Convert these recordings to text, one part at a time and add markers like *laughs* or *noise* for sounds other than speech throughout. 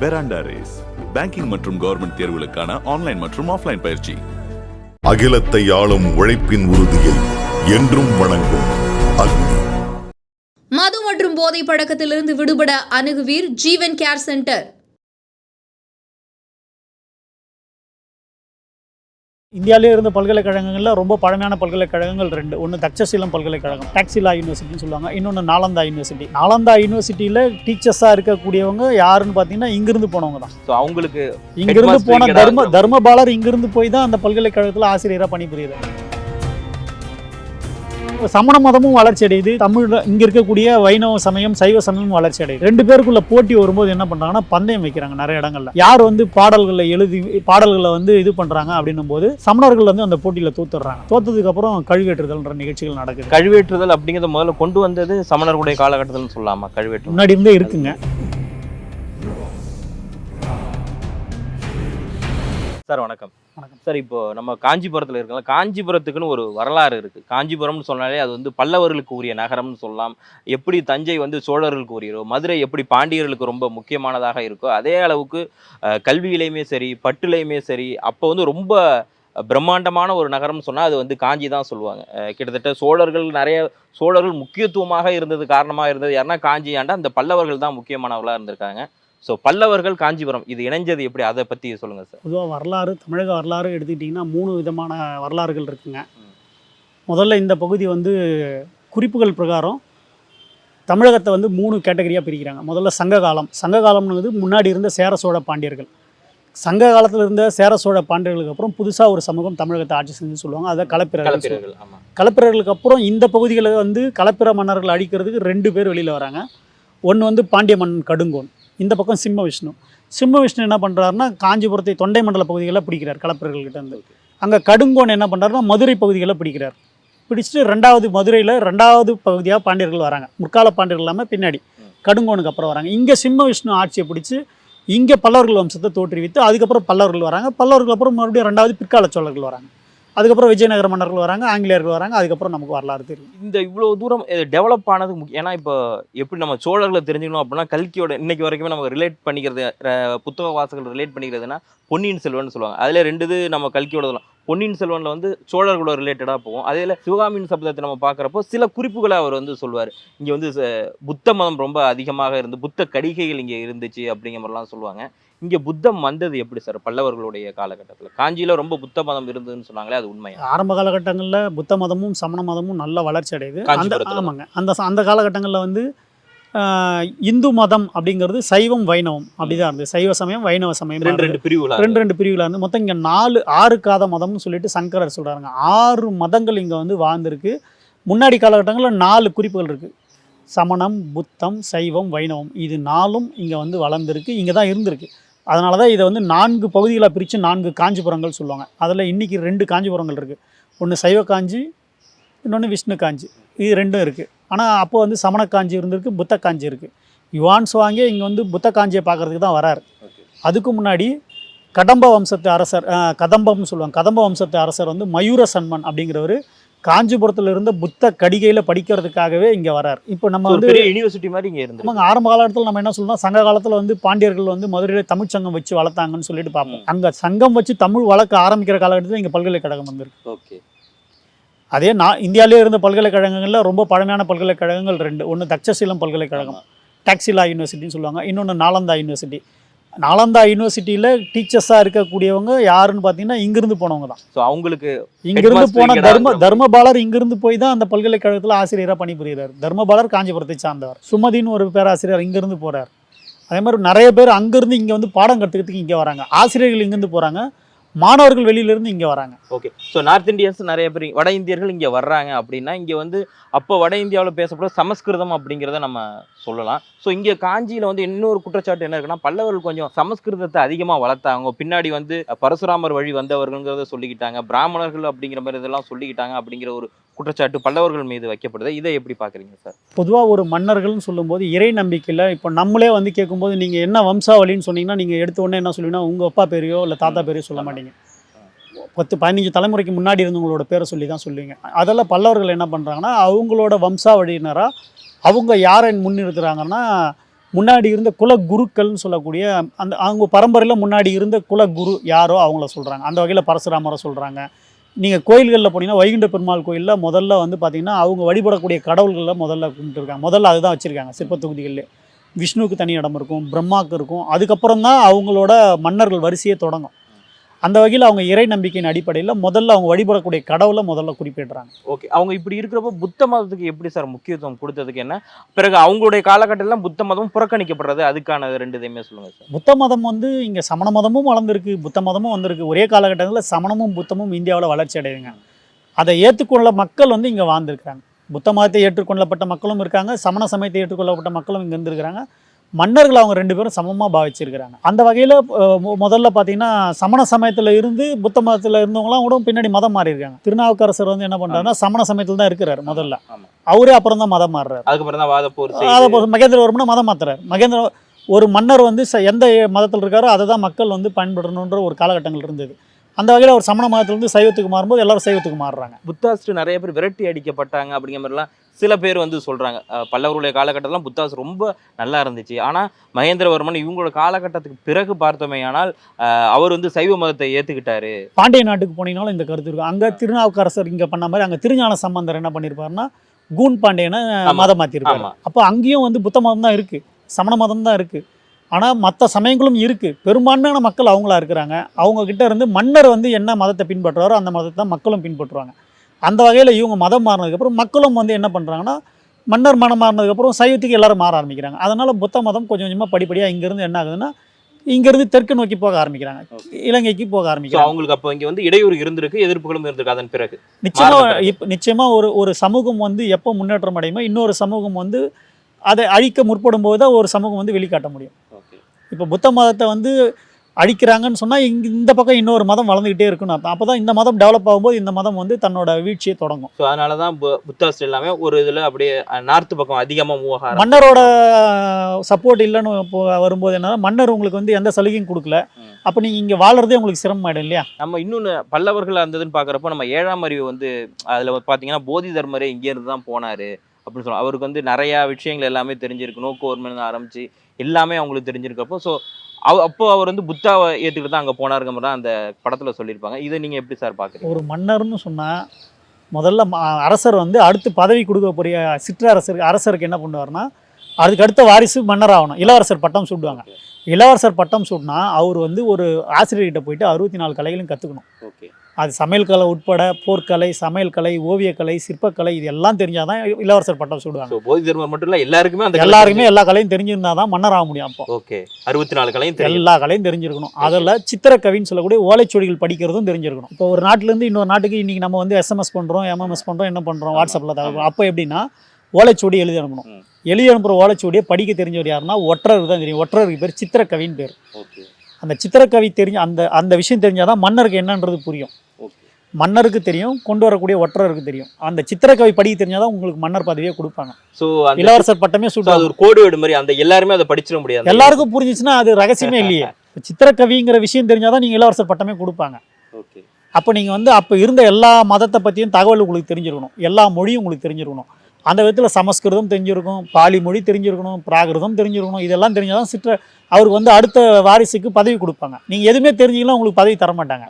பெராண்டா Race banking மற்றும் government தேர்வுகளுக்கான online மற்றும் ஆஃப்லைன் பயிற்சி. அகிலத்தை ஆளும் உழைப்பின் உறுதியை என்றும் வணங்கும் அக்னி. மது மற்றும் போதை பழக்கத்திலிருந்து விடுபட அணுகுவீர் ஜீவன் கேர் சென்டர். இந்தியாவிலே இருந்த பல்கலைக்கழகங்களில் ரொம்ப பழமையான பல்கலைக்கழகங்கள் ரெண்டு. ஒன்று தக்ஷசீலம் பல்கலைக்கழகம் டாக்ஸிலா யூனிவர்சிட்டின்னு சொல்லுவாங்க. இன்னொன்று நாலந்தா யூனிவர்சிட்டி நாலந்தா யூனிவர்சிட்டியில் டீச்சர்ஸாக இருக்கக்கூடியவங்க யாருன்னு பார்த்தீங்கன்னா இங்கிருந்து போனவங்க தான் ஸோ அவங்களுக்கு இங்கிருந்து போன தர்ம. தர்மபாலர் இங்கிருந்து போய் தான் அந்த பல்கலைக்கழகத்தில் ஆசிரியராக பணிபுரியுது சமண மதமும் வளர்ச்சி அடையுது. தமிழ் இங்க இருக்கக்கூடிய வைணவ சமயம் சைவ சமயம் வளர்ச்சி அடையுது. ரெண்டு பேருக்குள்ள போட்டி வரும்போது என்ன பண்றாங்கன்னா பந்தயம் வைக்கிறாங்க நிறைய இடங்கள்ல. யார் வந்து பாடல்களை எழுதி பாடல்களை வந்து இது பண்றாங்க அப்படின்னும் போது சமணர்கள் வந்து அந்த போட்டியில தோத்துடுறாங்க. தோத்ததுக்கு அப்புறம் கழுவேற்றுதல்ன்ற நிகழ்ச்சிகள் நடக்குது. கழுவேற்றுதல் அப்படிங்கிறத முதல்ல கொண்டு வந்தது சமணர்களுடைய காலகட்டத்தில் சொல்லலாமா? கழுவேற்று முன்னாடி இருந்தே இருக்குங்க. சார் வணக்கம். வணக்கம். சார் இப்போ நம்ம காஞ்சிபுரத்தில் இருக்கலாம் காஞ்சிபுரத்துக்குன்னு ஒரு வரலாறு இருக்கு. காஞ்சிபுரம்னு சொன்னாலே அது வந்து பல்லவர்களுக்கு உரிய நகரம்னு சொல்லலாம். எப்படி தஞ்சை வந்து சோழர்களுக்கு உரியோ மதுரை எப்படி பாண்டியர்களுக்கு ரொம்ப முக்கியமானதாக இருக்கோ அதே அளவுக்கு கல்வியிலையுமே சரி பட்டுலையுமே சரி அப்போ வந்து ரொம்ப பிரம்மாண்டமான ஒரு நகரம்னு சொன்னால் அது வந்து காஞ்சி தான் சொல்லுவாங்க. கிட்டத்தட்ட சோழர்கள் நிறைய சோழர்கள் முக்கியத்துவமாக இருந்தது காரணமாக இருந்தது யாருன்னா காஞ்சி ஆண்டா. அந்த பல்லவர்கள் தான் முக்கியமானவர்களாக இருந்திருக்காங்க. ஸோ பல்லவர்கள் காஞ்சிபுரம் இது இணைஞ்சது எப்படி? அதை பற்றி சொல்லுங்கள் சார் பொதுவாக வரலாறு தமிழக வரலாறு எடுத்துக்கிட்டிங்கன்னா மூணு விதமான வரலாறுகள் இருக்குங்க. முதல்ல இந்த பகுதி வந்து குறிப்புகள் பிரகாரம் தமிழகத்தை வந்து மூணு கேட்டகரியாக பிரிக்கிறாங்க. முதல்ல சங்க காலம் சங்க காலம்னு முன்னாடி இருந்த சேர சோழ பாண்டியர்கள். சங்க காலத்தில் இருந்த சேர சோழ பாண்டியர்களுக்கு அப்புறம் புதுசாக ஒரு சமூகம் தமிழகத்தை ஆட்சி செஞ்சு சொல்லுவாங்க. அதை கலப்பிரர்கள் கலப்பிரர்களுக்கு அப்புறம் இந்த பகுதிகளை வந்து கலப்பிர மன்னர்கள் அழிக்கிறதுக்கு ரெண்டு பேர் வெளியில் வராங்க. ஒன்று வந்து பாண்டிய மன்னன் கடுங்கோன். இந்த பக்கம் சிம்ம விஷ்ணு. சிம்ம விஷ்ணு என்ன பண்ணுறாருன்னா காஞ்சிபுரத்தை தொண்டை மண்டல பகுதிகளில் பிடிக்கிறார் கலப்பர்கள்கிட்ட இருந்து. அங்கே கடுங்கோன் என்ன பண்ணுறாருன்னா மதுரை பகுதிகளில் பிடிக்கிறார். பிடிச்சிட்டு ரெண்டாவது மதுரையில் ரெண்டாவது பகுதியாக பாண்டியர்கள் வராங்க. முற்கால பாண்டியர்கள் இல்லாமல் பின்னாடி கடுங்கோனுக்கு அப்புறம் வராங்க. இங்கே சிம்ம விஷ்ணு ஆட்சியை பிடிச்சி இங்கே பல்லவர்கள் வம்சத்தை தோற்றுவித்து அதுக்கப்புறம் பல்லவர்கள் வராங்க. பல்லவர்கள் அப்புறம் மறுபடியும் ரெண்டாவது பிற்கால சோழர்கள் வராங்க. அதுக்கப்புறம் விஜயநகர மன்னர்கள் வராங்க ஆங்கிலேயர்கள் வராங்க அதுக்கப்புறம் நமக்கு வரலாறு தெரியும். இந்த இவ்வளோ தூரம் டெவலப் ஆனது முக்கியம் ஏன்னா இப்போ எப்படி நம்ம சோழர்களை தெரிஞ்சுக்கணும் அப்படின்னா கல்கியோட இன்னைக்கு வரைக்குமே நம்ம ரிலேட் பண்ணிக்கிறது புத்தக வாசகர்கள் ரிலேட் பண்ணிக்கிறதுனா பொன்னியின் செல்வன் சொல்லுவாங்க. அதில் ரெண்டு இது நம்ம கல்கியோட பொன்னியின் செல்வனில் வந்து சோழர்களோட ரிலேட்டடாக போகும். அதில் சிவகாமியின் சப்தத்தை நம்ம பார்க்குறப்போ சில குறிப்புகளை அவர் வந்து சொல்லுவார். இங்கே வந்து ச- புத்த மதம் ரொம்ப அதிகமாக இருந்து புத்த கடிகைகள் இங்கே இருந்துச்சு அப்படிங்கிற மாதிரிலாம் சொல்லுவாங்க. இங்கே புத்தம் வந்தது எப்படி சார்? பல்லவர்களுடைய காலகட்டத்தில்? காஞ்சியில் ரொம்ப புத்த மதம் இருந்ததுன்னு சொன்னாங்களே அது உண்மையா? ஆரம்ப காலகட்டங்களில் புத்த மதமும் சமண மதமும் நல்ல வளர்ச்சி அடையுது. அந்த. ஆமாங்க. அந்த அந்த காலகட்டங்களில் வந்து இந்து மதம் அப்படிங்கிறது சைவம் வைணவம் அப்படிதான் இருந்தது. சைவ சமயம் வைணவ சமயம் ரெண்டு ரெண்டு பிரிவுகளா ரெண்டு ரெண்டு பிரிவுல இருந்து மொத்தம் இங்கே நாலு ஆறு காத மதம்னு சொல்லிட்டு சங்கரர் சொல்றாருங்க. ஆறு மதங்கள் இங்கே வந்து வாழ்ந்திருக்கு. முன்னாடி காலகட்டங்களில் நாலு குறிப்புகள் இருக்குது சமணம் புத்தம் சைவம் வைணவம் இது நாலும் இங்கே வந்து வளர்ந்துருக்கு இங்கே தான் இருந்திருக்கு. அதனால தான் இதை வந்து நான்கு பகுதிகளாக பிரித்து நான்கு காஞ்சிபுரங்கள் சொல்லுவாங்க. அதில் இன்றைக்கி ரெண்டு காஞ்சிபுரங்கள் இருக்குது ஒன்று சைவ காஞ்சி இன்னொன்று விஷ்ணு காஞ்சி. இது ரெண்டும் இருக்குது ஆனால் அப்போ வந்து சமண காஞ்சி இருந்திருக்கு புத்த காஞ்சி இருக்குது யுவான்ஸ் வாங்கி இங்கே வந்து புத்த காஞ்சியை பார்க்குறதுக்கு தான் வராரு. அதுக்கு முன்னாடி கடம்ப வம்சத்து அரசர் கதம்பம்னு சொல்லுவாங்க. கதம்ப வம்சத்து அரசர் வந்து மயூர சன்மன் அப்படிங்கிறவர் காஞ்சிபுரத்தில் இருந்த புத்த கடிகையில் படிக்கிறதுக்காகவே இங்கே வரார். இப்போ நம்ம வந்து யூனிவர்சிட்டி மாதிரி இங்கே இருந்து ஆமாங்க ஆரம்ப காலகட்டத்தில் நம்ம என்ன சொல்லணும் சங்க காலத்தில் வந்து பாண்டியர்கள் வந்து மதுரையில் தமிழ் சங்கம் வச்சு வளர்த்தாங்கன்னு சொல்லிட்டு பார்ப்போம். அங்கே சங்கம் வச்சு தமிழ் வளர்க்க ஆரம்பிக்கிற காலகட்டத்தில் இங்கே பல்கலைக்கழகம் வந்திருக்கு. ஓகே. அதே நான் இந்தியாவிலே இருந்த பல்கலைக்கழகங்களில் ரொம்ப பழமையான பல்கலைக்கழகங்கள் ரெண்டு. ஒன்று தக்ஷசீலம் பல்கலைக்கழகம். டாக்ஸிலா யூனிவர்சிட்டின்னு சொல்லுவாங்க. இன்னொன்று நாலந்தா யூனிவர்சிட்டி நாலந்தா யூனிவர்சிட்டியில் டீச்சர்ஸாக இருக்கக்கூடியவங்க யாருன்னு பார்த்தீங்கன்னா இங்கிருந்து போனவங்க தான். ஸோ அவங்களுக்கு இங்கிருந்து போன தர்ம. தர்மபாலர் இங்கிருந்து போய் தான் அந்த பல்கலைக்கழகத்தில் ஆசிரியராக பணிபுரிகிறார். தர்மபாலர் காஞ்சிபுரத்தை சார்ந்தவர். சுமதின்னு ஒரு பேராசிரியர் இங்கிருந்து போறார். அதே மாதிரி நிறைய பேர் அங்கிருந்து இங்கே வந்து பாடம் கற்றுக்கிறதுக்கு இங்கே வராங்க. ஆசிரியர்கள் இங்கிருந்து போகிறாங்க மாணவர்கள் வெளியிலேருந்து இங்கே வராங்க. ஓகே ஸோ நார்த் இந்தியன்ஸ் நிறைய பேர் வட இந்தியர்கள் இங்கே வர்றாங்க அப்படின்னா இங்கே வந்து அப்போ வட இந்தியாவில் பேசப்பட சமஸ்கிருதம் அப்படிங்கிறத நம்ம சொல்லலாம். ஸோ இங்கே காஞ்சியில் வந்து இன்னொரு குற்றச்சாட்டு என்ன இருக்குன்னா பல்லவர்கள் கொஞ்சம் சமஸ்கிருதத்தை அதிகமாக வளர்த்தாங்க. பின்னாடி வந்து பரசுராமர் வழி வந்தவர்கள்ங்கிறத சொல்லிக்கிட்டாங்க. பிராமணர்கள் அப்படிங்கிற மாதிரி இதெல்லாம் சொல்லிக்கிட்டாங்க அப்படிங்கிற ஒரு குற்றச்சாட்டு பல்லவர்கள் மீது வைக்கப்படுது? இதை எப்படி பார்க்குறீங்க சார்? பொதுவாக ஒரு மன்னர்கள்னு சொல்லும்போது இறை நம்பிக்கையில் இப்போ நம்மளே வந்து கேட்கும்போது நீங்கள் என்ன வம்சாவளின்னு சொன்னீங்கன்னா நீங்கள் எடுத்த உடனே என்ன சொல்லுவீங்கன்னா உங்கள் அப்பா பேரையோ இல்லை தாத்தா பேரையோ சொல்ல மாட்டீங்க. பத்து பதினஞ்சு தலைமுறைக்கு முன்னாடி இருந்தவங்களோட பேரை சொல்லி தான் சொல்லுவீங்க. அதெல்லாம் பல்லவர்கள் என்ன பண்ணுறாங்கன்னா அவங்களோட வம்சாவழியினராக அவங்க யாரை முன்னிறுத்துறாங்கன்னா முன்னாடி இருந்த குல குருக்கள்னு சொல்லக்கூடிய அந்த அவங்க பரம்பரையில் முன்னாடி இருந்த குலகுரு யாரோ அவங்கள சொல்கிறாங்க அந்த வகையில் பரசுராமரை சொல்கிறாங்க நீங்கள் கோயில்களில் போனீங்கன்னா வைகுண்ட பெருமாள் கோயிலில் முதல்ல வந்து பார்த்திங்கன்னா அவங்க வழிபடக்கூடிய கடவுள்களில் முதல்ல கும்பிட்டுருக்காங்க. முதல்ல அதுதான் வச்சுருக்காங்க சிற்ப தொகுதிகளில் விஷ்ணுவுக்கு தனி இடம் இருக்கும் பிரம்மாவுக்கு இருக்கும். அதுக்கப்புறம் தான் அவங்களோட மன்னர்கள் வரிசையே தொடங்கும். அந்த வகையில் அவங்க இறை நம்பிக்கையின் அடிப்படையில் முதல்ல அவங்க வழிபடக்கூடிய கடவுளை முதல்ல குறிப்பிடுறாங்க. ஓகே அவங்க இப்படி இருக்கிறப்போ புத்த மதத்துக்கு எப்படி சார் முக்கியத்துவம் கொடுத்ததுக்கு என்ன? பிறகு அவங்களுடைய காலகட்டத்தில் புத்த மதம் புறக்கணிக்கப்படுறது அதுக்கான ரெண்டு இதையுமே சொல்லுங்க சார். புத்த மதம் வந்து இங்கே சமண மதமும் வளர்ந்துருக்கு புத்த மதமும் வந்திருக்கு. ஒரே காலகட்டங்களில் சமணமும் புத்தமும் இந்தியாவில் வளர்ச்சி அடையுங்க. அதை ஏற்றுக்கொள்ள மக்கள் வந்து இங்கே வாழ்ந்துருக்காங்க புத்த மதத்தை ஏற்றுக்கொள்ளப்பட்ட மக்களும் இருக்காங்க சமண சமயத்தை ஏற்றுக்கொள்ளப்பட்ட மக்களும் இங்கே இருந்திருக்கிறாங்க. மன்னர்கள் அவங்க ரெண்டு பேரும் சமமாக பாவிச்சிருக்கிறாங்க. அந்த வகையில் முதல்ல பார்த்தீங்கன்னா சமண சமயத்தில் இருந்து புத்த மதத்தில் இருந்தவங்களாம் கூட பின்னாடி மதம் மாறி இருக்காங்க திருநாவுக்கரசர் வந்து என்ன பண்ணுறாருன்னா சமண சமயத்தில் தான் இருக்கிறார் முதல்ல. அவரே அப்புறம் தான் மதம் மாறுறாரு. அதுக்கப்புறம் தான் வாதப்போர் பொறுத்து மகேந்திரவர்மனை மதம் மாத்துறாரு. மகேந்திர ஒரு மன்னர் வந்து எந்த மதத்தில் இருக்காரோ அதை தான் மக்கள் வந்து பயன்படணுன்ற ஒரு காலகட்டங்கள் இருந்தது. அந்த வகையில் ஒரு சமண மதத்திலிருந்து சைவத்துக்கு மாறும்போது எல்லாரும் சைவத்துக்கு மாறுறாங்க. புத்தாஸ்ட் நிறைய பேர் விரட்டி அடிக்கப்பட்டாங்க அப்படிங்கிற மாதிரிலாம் சில பேர் வந்து சொல்றாங்க. அஹ் பல்லவருடைய காலகட்டத்தில் புத்தாஸ் ரொம்ப நல்லா இருந்துச்சு. ஆனா மகேந்திரவர்மன் இவங்களோட காலகட்டத்துக்கு பிறகு பார்த்தோமே ஆனால் அவர் வந்து சைவ மதத்தை ஏத்துக்கிட்டாரு. பாண்டிய நாட்டுக்கு போனீங்கனாலும் இந்த கருத்து இருக்கும். அங்கே திருநாவுக்கரசர் இங்கே பண்ண மாதிரி அங்கே திருஞான சம்பந்தர் என்ன பண்ணியிருப்பாருன்னா கூன் பாண்டியனை. மதம் மாற்றிருப்பாரு ஆமா. அப்போ அங்கேயும் வந்து புத்த மதம் தான் இருக்குது சமண மதம் தான் இருக்குது ஆனால் மற்ற சமயங்களும் இருக்குது பெரும்பான்மையான மக்கள் அவங்களா இருக்கிறாங்க. அவங்க கிட்ட இருந்து மன்னர் வந்து என்ன மதத்தை பின்பற்றுறாரோ அந்த மதத்தை தான் மக்களும் பின்பற்றுவாங்க. அந்த வகையில் இவங்க மதம் மாறினதுக்கப்புறம் மக்களும் வந்து என்ன பண்ணுறாங்கன்னா மன்னர் மனம் மாறினதுக்கப்புறம் சைவத்துக்கு எல்லாரும் மாற ஆரம்பிக்கிறாங்க. அதனால் புத்த மதம் கொஞ்சம் கொஞ்சமாக படிப்படியாக இங்கேருந்து என்ன ஆகுதுன்னா இங்கேருந்து தெற்கு நோக்கி போக ஆரம்பிக்கிறாங்க. இலங்கைக்கு போக ஆரம்பிக்கிறாங்க. அவங்களுக்கு அப்போ இங்க வந்து இடையூறு இருந்திருக்கு எதிர்ப்புகளும் இருந்திருக்கு அதன் பிறகு. நிச்சயமா மாறுபட்டது. இப்போ நிச்சயமா ஒரு ஒரு சமூகம் வந்து எப்போ முன்னேற்றம் அடையுமோ இன்னொரு சமூகம் வந்து அதை அழிக்க முற்படும் போது தான் ஒரு சமூகம் வந்து வெளிக்காட்ட முடியும். இப்போ புத்த மதத்தை வந்து அழிக்கிறாங்கன்னு சொன்னால் இங்க இந்த பக்கம் இன்னொரு மதம் வளர்ந்துக்கிட்டே இருக்குன்னு அர்த்தம். அப்போ தான் இந்த மதம் டெவலப் ஆகும்போது இந்த மதம் வந்து தன்னோட வீழ்ச்சியை தொடங்கும். ஸோ அதனால தான் புத்தாஸ்ட் எல்லாமே ஒரு இதுல அப்படியே நார்த் பக்கம் அதிகமா மூவ் ஆக ஆரம்பிச்சு. மன்னரோட சப்போர்ட் இல்லைன்னு இப்போ வரும்போது என்னன்னா மன்னர் உங்களுக்கு வந்து எந்த சலுகையும் கொடுக்கல. அப்போ நீங்கள் இங்கே வாழறதே உங்களுக்கு சிரமமாயிடும் இல்லையா? நம்ம இன்னொன்று பல்லவர்கள் இருந்ததுன்னு பார்க்குறப்போ நம்ம ஏழாம் அறிவு வந்து அதில் பார்த்தீங்கன்னா போதி தர்மரே இங்கேருந்து தான் போனார். அப்படின்னு சொல்லுவோம் அவருக்கு வந்து நிறையா விஷயங்கள் எல்லாமே தெரிஞ்சிருக்கு. நோக்கோர்மன் ஆரம்பிச்சு எல்லாமே அவங்களுக்கு தெரிஞ்சிருக்கப்போ ஸோ அவ அப்போ அவர் வந்து புத்தாவை ஏற்றுக்கிட்டு தான் அங்கே மாதிரி தான் அந்த படத்தில் சொல்லியிருப்பாங்க. இதை நீங்கள் எப்படி சார் பார்க்குறீங்க ஒரு மன்னர்னு சொன்னால் முதல்ல அரசர் வந்து அடுத்து பதவி கொடுக்கக்கூடிய சிற்றரசருக்கு அரசருக்கு என்ன பண்ணுவார்னா அதுக்கு அடுத்த வாரிசு மன்னர் ஆகணும். இளவரசர் பட்டம் சூட்டுவாங்க. இளவரசர் பட்டம் சூட்டினா அவர் வந்து ஒரு ஆசிரியர்கிட்ட போயிட்டு அறுபத்தி நாலு கலைகளையும் கற்றுக்கணும் ஓகே. அது சமையல் கலை உட்பட போர்க்கலை சமையல் கலை ஓவியக்கலை சிற்பக்கலை இது எல்லாம் தெரிஞ்சாதான் இளவரசர் பட்டம் சூடுவாங்க போதி தர்மர் மட்டும் இல்லை எல்லாருக்குமே அந்த எல்லாருக்குமே எல்லா கலையும் தெரிஞ்சிருந்தா தான் மன்னர் ஆக முடியும் அப்போ. ஓகே அறுபத்தி நாலு கலையும் எல்லா கலையும் தெரிஞ்சிருக்கணும். அதில் சித்திரக்கவின்னு சொல்லக்கூடிய ஓலைச்சுவடிகள் படிக்கிறதும் தெரிஞ்சிருக்கணும். இப்போ ஒரு நாட்டிலேருந்து இன்னொரு நாட்டுக்கு இன்னைக்கு நம்ம வந்து எஸ்எம்எஸ் பண்ணுறோம் எம்எம்எஸ் பண்ணுறோம் என்ன பண்ணுறோம் வாட்ஸ்அப்பில் தகவல். அப்போ எப்படின்னா ஓலைச்சுவடி எழுதி அனுப்பணும். எழுதி அனுப்புகிற ஓலைச்சுவடியை படிக்க தெரிஞ்சவர் யாருன்னா ஒற்றருக்கு தான் தெரியும். ஒற்றருக்கு பேர் சித்திரக்கவின்னு பேர். ஓகே அந்த சித்திரக்கவி தெரிஞ்ச அந்த அந்த விஷயம் தெரிஞ்சாதான் மன்னருக்கு என்னன்றது புரியும். மன்னருக்கு தெரியும் கொண்டு வரக்கூடிய ஒற்றருக்கு தெரியும். அந்த சித்திரக்கவி படிக்க தெரிஞ்சாதான் உங்களுக்கு மன்னர் பதவியே கொடுப்பாங்க. ஸோ இளவரசர் பட்டமே சூட்டுவாங்க ஒரு கோடு வேர்டு மாதிரி அந்த எல்லாருமே அதை படிச்சிட முடியாது. எல்லாருக்கும் புரிஞ்சிச்சுன்னா அது ரகசியமே இல்லையே. *laughs* சித்திரக்கவிங்கிற விஷயம் தெரிஞ்சாதான் நீங்க இளவரசர் பட்டமே கொடுப்பாங்க. ஓகே அப்போ நீங்கள் வந்து அப்போ இருந்த எல்லா மதத்தை பற்றியும் தகவல் உங்களுக்கு தெரிஞ்சிருக்கணும். எல்லா மொழியும் உங்களுக்கு தெரிஞ்சிருக்கணும். அந்த விதத்தில் சமஸ்கிருதம் தெரிஞ்சிருக்கும் பாலி மொழி தெரிஞ்சிருக்கணும் பிராகிருதம் தெரிஞ்சிருக்கணும் இதெல்லாம் தெரிஞ்சாதான் சிற்ற அவருக்கு வந்து அடுத்த வாரிசுக்கு பதவி கொடுப்பாங்க. நீங்கள் எதுவுமே தெரிஞ்சிக்கலாம் உங்களுக்கு பதவி தர மாட்டாங்க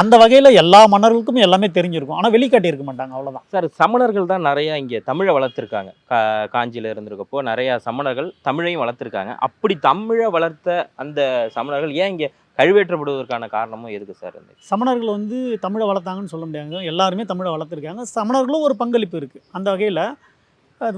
அந்த வகையில் எல்லா மன்னர்களுக்கும் எல்லாமே தெரிஞ்சிருக்கும். ஆனால் வெளிக்காட்டி இருக்க மாட்டாங்க அவ்வளோதான் சார் சமணர்கள் தான் நிறைய இங்கே தமிழை வளர்த்துருக்காங்க. கா காஞ்சியில் இருந்திருக்கப்போ நிறைய சமணர்கள் தமிழையும் வளர்த்துருக்காங்க. அப்படி தமிழை வளர்த்த அந்த சமணர்கள் ஏன் இங்கே கழுவேற்றப்படுவதற்கான காரணமும் எதுக்கு சார் சமணர்கள் வந்து தமிழை வளர்த்தாங்கன்னு சொல்ல முடியாது எல்லாருமே தமிழை வளர்த்துருக்காங்க. சமணர்களும் ஒரு பங்களிப்பு இருக்குது அந்த வகையில்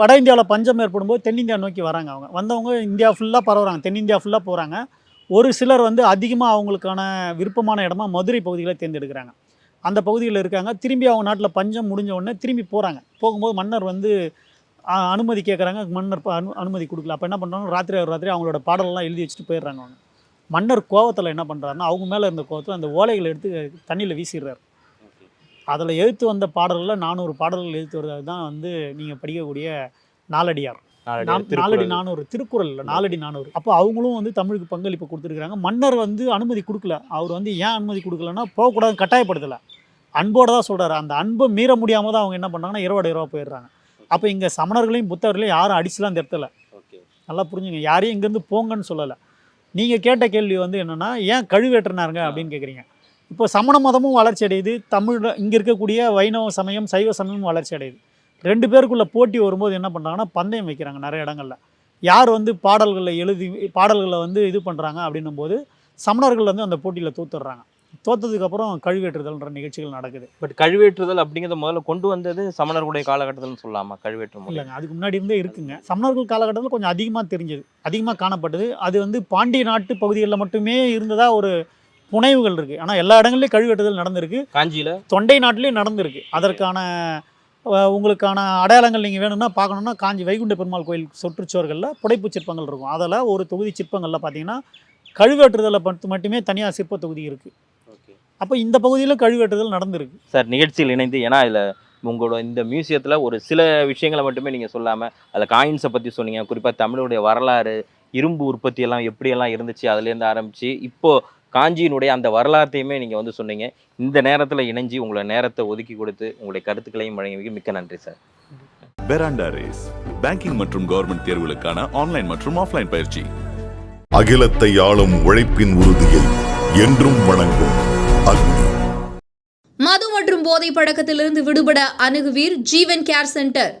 வட இந்தியாவில் பஞ்சம் ஏற்படும் போது தென்னிந்தியா நோக்கி வராங்க அவங்க. வந்தவங்க இந்தியா ஃபுல்லாக பரவுறாங்க. தென்னிந்தியா ஃபுல்லாக போகிறாங்க ஒரு சிலர் வந்து அதிகமாக அவங்களுக்கான விருப்பமான இடமா மதுரை பகுதிகளை தேர்ந்தெடுக்கிறாங்க. அந்த பகுதியில் இருக்காங்க. திரும்பி அவங்க நாட்டில் பஞ்சம் முடிஞ்ச உடனே திரும்பி போகிறாங்க போகும்போது மன்னர் வந்து அனுமதி கேட்குறாங்க மன்னர் அனு அனுமதி கொடுக்கல. அப்போ என்ன பண்ணுறாங்க ராத்திரி ஒரு ராத்திரி அவங்களோட பாடலெல்லாம் எழுதி வச்சுட்டு போயிடுறாங்க அவங்க. மன்னர் கோவத்தில் என்ன பண்ணுறாருன்னா அவங்க மேலே இருந்த கோவத்தில் அந்த ஓலைகளை எடுத்து தண்ணியில் வீசிடுறாரு. அதில் எழுத்து வந்த பாடல்களில் நானூறு பாடல்கள் எழுத்து வருது. தான் வந்து நீங்கள் படிக்கக்கூடிய நாலடியார். நாலடி. நானூறு திருக்குறள் இல்லை நாலடி நானூறு. அப்போ அவங்களும் வந்து தமிழுக்கு பங்களிப்பு கொடுத்துருக்காங்க மன்னர் வந்து அனுமதி கொடுக்கல. அவர் வந்து ஏன் அனுமதி கொடுக்கலன்னா போகக்கூடாது கட்டாயப்படுத்தலை. அன்போடு தான் சொல்கிறாரு அந்த அன்பை மீற முடியாமல் தான் அவங்க என்ன பண்ணாங்கன்னா இரவோட இரவா போயிடுறாங்க. அப்போ இங்கே சமணர்களையும் புத்தர்களையும் யாரும் அடிச்சுலாம் திருத்தலை. ஓகே. நல்லா புரிஞ்சுங்க. யாரையும் இங்கேருந்து போங்கன்னு சொல்லலை. நீங்கள் கேட்ட கேள்வி வந்து என்னென்னா ஏன் கழுவேற்றினாருங்க அப்படின்னு கேட்குறீங்க இப்போ சமண மதமும் வளர்ச்சி அடையுது. தமிழ் இங்கே இருக்கக்கூடிய வைணவ சமயம் சைவ சமயமும் வளர்ச்சி அடையுது. ரெண்டு பேருக்குள்ள போட்டி வரும்போது என்ன பண்ணுறாங்கன்னா பந்தயம் வைக்கிறாங்க நிறைய இடங்கள்ல. யார் வந்து பாடல்களை எழுதி பாடல்களை வந்து இது பண்ணுறாங்க அப்படின்னும் போது சமணர்கள் வந்து அந்த போட்டியில் தோத்துடுறாங்க. தோத்ததுக்கப்புறம் கழுவேற்றுதல்ன்ற நிகழ்ச்சிகள் நடக்குது. பட் கழுவேற்றுதல் அப்படிங்கிறத முதல்ல கொண்டு வந்தது சமணர்களுடைய காலகட்டத்தில்னு சொல்லலாமா கழுவேற்று இல்லைங்க அதுக்கு முன்னாடி இருந்தே இருக்குங்க. சமணர்கள் காலகட்டத்தில் கொஞ்சம் அதிகமாக தெரிஞ்சது அதிகமாக காணப்பட்டது. அது வந்து பாண்டிய நாட்டு பகுதிகளில் மட்டுமே இருந்ததா ஒரு புனைவுகள் இருக்குது ஆனால் எல்லா இடங்கள்லையும் கழுவேற்றுதல் நடந்திருக்கு. காஞ்சியில? தொண்டை நாட்டிலையும் நடந்திருக்கு. அதற்கான உங்களுக்கான அடையாளங்கள் நீங்கள் வேணும்னா பார்க்கணுன்னா காஞ்சி வைகுண்ட பெருமாள் கோயில் சுற்றுச்சுவர்களில் புடைப்பு சிற்பங்கள் இருக்கும். அதில் ஒரு தொகுதி சிற்பங்களில் பார்த்தீங்கன்னா கழுவேற்றுதலை பற்றி மட்டுமே தனியாக சிற்ப தொகுதி இருக்குது அப்போ இந்த பகுதியில் கழுவேற்றுதல் நடந்திருக்கு. சார் நிகழ்ச்சியில் இணைந்து ஏன்னா இதில் உங்களோட இந்த மியூசியத்தில் ஒரு சில விஷயங்களை மட்டுமே நீங்கள் சொல்லாமல் அதில் காயின்ஸை பற்றி சொன்னீங்க. குறிப்பாக தமிழுடைய வரலாறு இரும்பு உற்பத்தி எல்லாம் எப்படியெல்லாம் இருந்துச்சு அதுலேருந்து ஆரம்பித்து இப்போ காஞ்சியினுடைய அந்த வரலாற்றையுமே நீங்கள் வந்து சொன்னீங்க. இந்த நேரத்தில் இணைஞ்சு உங்களை நேரத்தை ஒதுக்கி கொடுத்து உங்களுடைய கருத்துக்களையும் வழங்கி மிக்க நன்றி சார். பெராண்டா ரேஸ் பேங்கிங் மற்றும் கவர்மெண்ட் தேர்வுகளுக்கான ஆன்லைன் மற்றும் ஆஃப்லைன் பயிற்சி. அகிலத்தை ஆளும் உழைப்பின் உறுதியை என்றும் வணங்கும் அக்னி. மது மற்றும் போதை பழக்கத்திலிருந்து விடுபட அணுகுவீர் ஜீவன் கேர் சென்டர்.